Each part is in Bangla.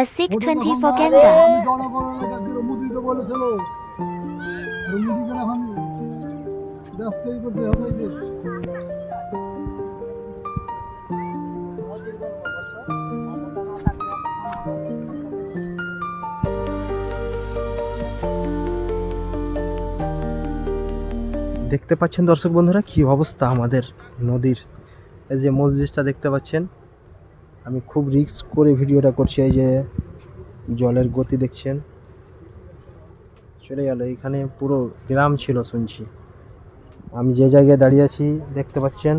A Sikh 24 Ganga. দেখতে পাচ্ছেন দর্শক বন্ধুরা কি অবস্থা আমাদের নদীর। এই যে মসজিদটা দেখতে পাচ্ছেন। আমি খুব রিস্ক করে ভিডিওটা করছি এই যে জলের গতি দেখছেন। চলে গেল, এখানে পুরো গ্রাম ছিল শুনছি। আমি যে জায়গায় দাঁড়িয়ে আছি দেখতে পাচ্ছেন,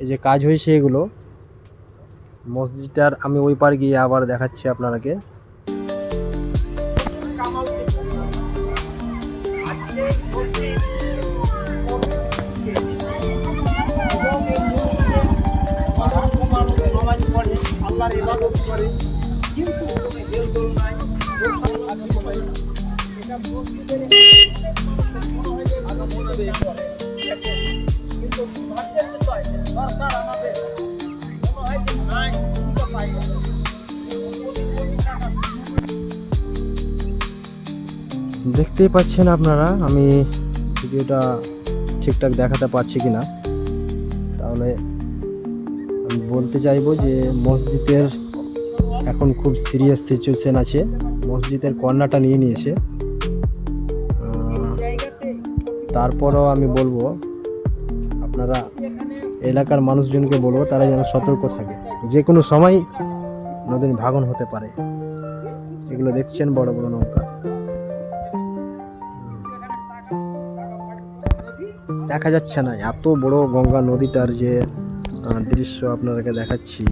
এই যে কাজ হয়েছে এগুলো। মসজিদটার আমি ওই পার গিয়ে আবার দেখাচ্ছি আপনারাকে দেখতেই পাচ্ছেন আপনারা আমি ভিডিওটা ঠিকঠাক দেখাতে পারছি কি না তাহলে বলতে চাইব যে মসজিদের এখন খুব সিরিয়াস সিচুয়েশন আছে। মসজিদের কর্নারটা নিয়ে নিয়েছে। তারপরও আমি বলব, আপনারা এলাকার মানুষজনকে বলব, তারা যেন সতর্ক থাকে। যে কোনো সময় নদীর ভাগন হতে পারে। এগুলো দেখছেন বড় বড় নৌকা। দেখা যাচ্ছে না, এত বড় গঙ্গা নদীটার যে দৃশ্য আপনাদেরকে দেখাচ্ছি।